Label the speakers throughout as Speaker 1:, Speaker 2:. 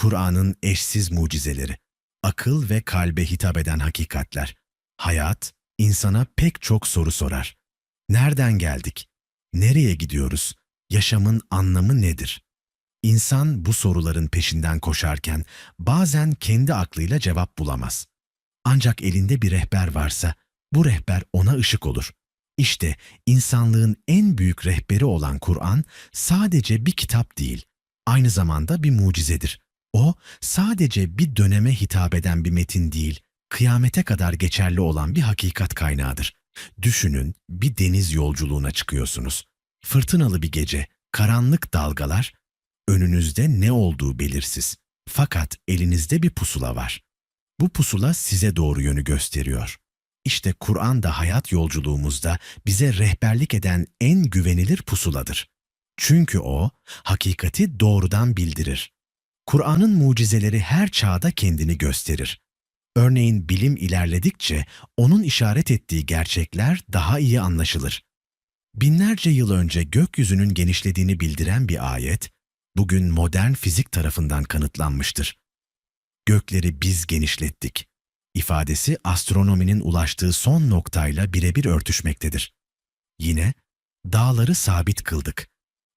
Speaker 1: Kur'an'ın eşsiz mucizeleri, akıl ve kalbe hitap eden hakikatler. Hayat, insana pek çok soru sorar. Nereden geldik? Nereye gidiyoruz? Yaşamın anlamı nedir? İnsan bu soruların peşinden koşarken bazen kendi aklıyla cevap bulamaz. Ancak elinde bir rehber varsa bu rehber ona ışık olur. İşte insanlığın en büyük rehberi olan Kur'an sadece bir kitap değil, aynı zamanda bir mucizedir. O sadece bir döneme hitap eden bir metin değil, kıyamete kadar geçerli olan bir hakikat kaynağıdır. Düşünün bir deniz yolculuğuna çıkıyorsunuz. Fırtınalı bir gece, karanlık dalgalar, önünüzde ne olduğu belirsiz. Fakat elinizde bir pusula var. Bu pusula size doğru yönü gösteriyor. İşte Kur'an da hayat yolculuğumuzda bize rehberlik eden en güvenilir pusuladır. Çünkü o, hakikati doğrudan bildirir. Kur'an'ın mucizeleri her çağda kendini gösterir. Örneğin bilim ilerledikçe onun işaret ettiği gerçekler daha iyi anlaşılır. Binlerce yıl önce gökyüzünün genişlediğini bildiren bir ayet, bugün modern fizik tarafından kanıtlanmıştır. Gökleri biz genişlettik. ifadesi astronominin ulaştığı son noktayla birebir örtüşmektedir. Yine, dağları sabit kıldık.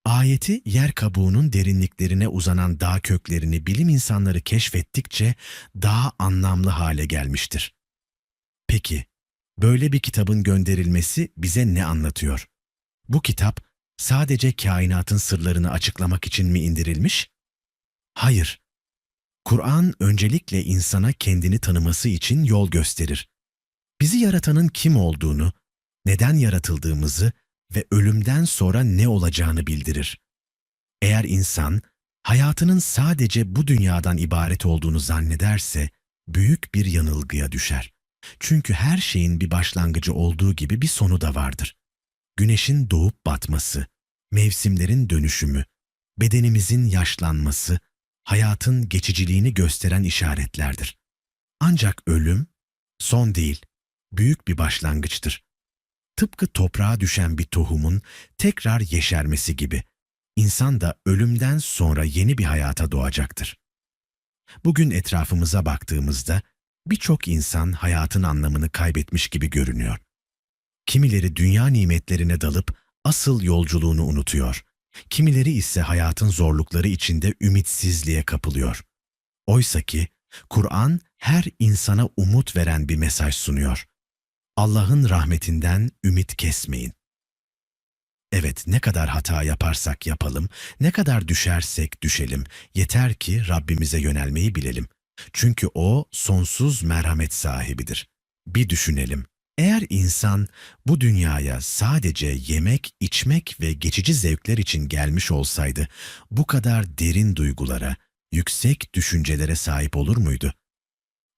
Speaker 1: Ayeti yer kabuğunun derinliklerine uzanan dağ köklerini bilim insanları keşfettikçe daha anlamlı hale gelmiştir. Peki, böyle bir kitabın gönderilmesi bize ne anlatıyor? Bu kitap sadece kainatın sırlarını açıklamak için mi indirilmiş? Hayır. Kur'an öncelikle insana kendini tanıması için yol gösterir. Bizi yaratanın kim olduğunu, neden yaratıldığımızı ve ölümden sonra ne olacağını bildirir. Eğer insan hayatının sadece bu dünyadan ibaret olduğunu zannederse büyük bir yanılgıya düşer. Çünkü her şeyin bir başlangıcı olduğu gibi bir sonu da vardır. Güneşin doğup batması, mevsimlerin dönüşümü, bedenimizin yaşlanması, hayatın geçiciliğini gösteren işaretlerdir. Ancak ölüm son değil, büyük bir başlangıçtır. Tıpkı toprağa düşen bir tohumun tekrar yeşermesi gibi, insan da ölümden sonra yeni bir hayata doğacaktır. Bugün etrafımıza baktığımızda birçok insan hayatın anlamını kaybetmiş gibi görünüyor. Kimileri dünya nimetlerine dalıp asıl yolculuğunu unutuyor. Kimileri ise hayatın zorlukları içinde ümitsizliğe kapılıyor. Oysa ki Kur'an her insana umut veren bir mesaj sunuyor. Allah'ın rahmetinden ümit kesmeyin. Evet ne kadar hata yaparsak yapalım, ne kadar düşersek düşelim, yeter ki Rabbimize yönelmeyi bilelim. Çünkü O sonsuz merhamet sahibidir. Bir düşünelim. Eğer insan bu dünyaya sadece yemek, içmek ve geçici zevkler için gelmiş olsaydı, bu kadar derin duygulara, yüksek düşüncelere sahip olur muydu?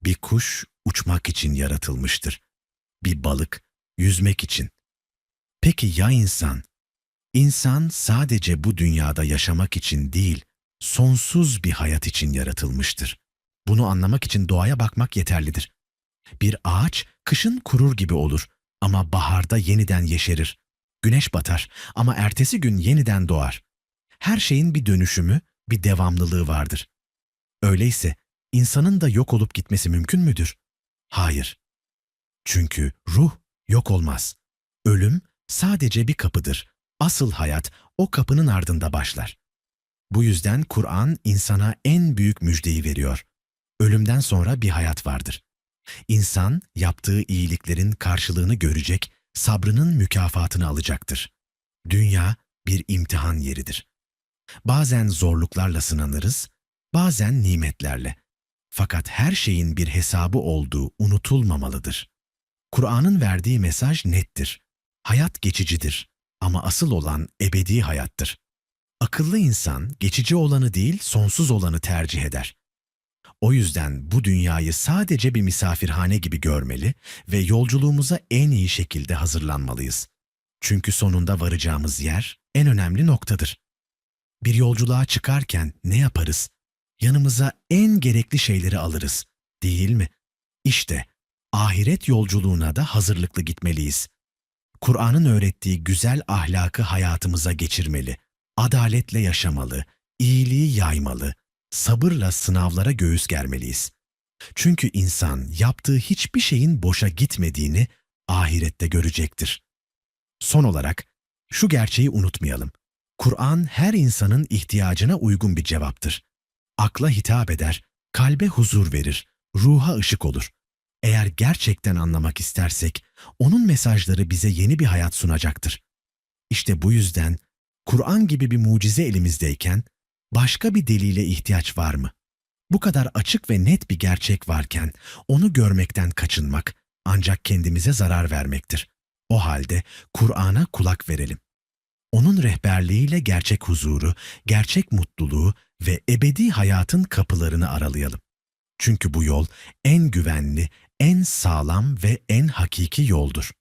Speaker 1: Bir kuş uçmak için yaratılmıştır. Bir balık yüzmek için. Peki ya insan? İnsan sadece bu dünyada yaşamak için değil, sonsuz bir hayat için yaratılmıştır. Bunu anlamak için doğaya bakmak yeterlidir. Bir ağaç kışın kurur gibi olur ama baharda yeniden yeşerir. Güneş batar ama ertesi gün yeniden doğar. Her şeyin bir dönüşümü, bir devamlılığı vardır. Öyleyse insanın da yok olup gitmesi mümkün müdür? Hayır. Çünkü ruh yok olmaz. Ölüm sadece bir kapıdır. Asıl hayat o kapının ardında başlar. Bu yüzden Kur'an insana en büyük müjdeyi veriyor. Ölümden sonra bir hayat vardır. İnsan yaptığı iyiliklerin karşılığını görecek, sabrının mükafatını alacaktır. Dünya bir imtihan yeridir. Bazen zorluklarla sınanırız, bazen nimetlerle. Fakat her şeyin bir hesabı olduğu unutulmamalıdır. Kur'an'ın verdiği mesaj nettir. Hayat geçicidir ama asıl olan ebedi hayattır. Akıllı insan geçici olanı değil sonsuz olanı tercih eder. O yüzden bu dünyayı sadece bir misafirhane gibi görmeli ve yolculuğumuza en iyi şekilde hazırlanmalıyız. Çünkü sonunda varacağımız yer en önemli noktadır. Bir yolculuğa çıkarken ne yaparız? Yanımıza en gerekli şeyleri alırız, değil mi? İşte ahiret yolculuğuna da hazırlıklı gitmeliyiz. Kur'an'ın öğrettiği güzel ahlakı hayatımıza geçirmeli, adaletle yaşamalı, iyiliği yaymalı, sabırla sınavlara göğüs germeliyiz. Çünkü insan yaptığı hiçbir şeyin boşa gitmediğini ahirette görecektir. Son olarak şu gerçeği unutmayalım. Kur'an her insanın ihtiyacına uygun bir cevaptır. Akla hitap eder, kalbe huzur verir, ruha ışık olur. Eğer gerçekten anlamak istersek, onun mesajları bize yeni bir hayat sunacaktır. İşte bu yüzden Kur'an gibi bir mucize elimizdeyken başka bir delile ihtiyaç var mı? Bu kadar açık ve net bir gerçek varken onu görmekten kaçınmak ancak kendimize zarar vermektir. O halde Kur'an'a kulak verelim. Onun rehberliğiyle gerçek huzuru, gerçek mutluluğu ve ebedi hayatın kapılarını aralayalım. Çünkü bu yol en güvenli, en sağlam ve en hakiki yoldur.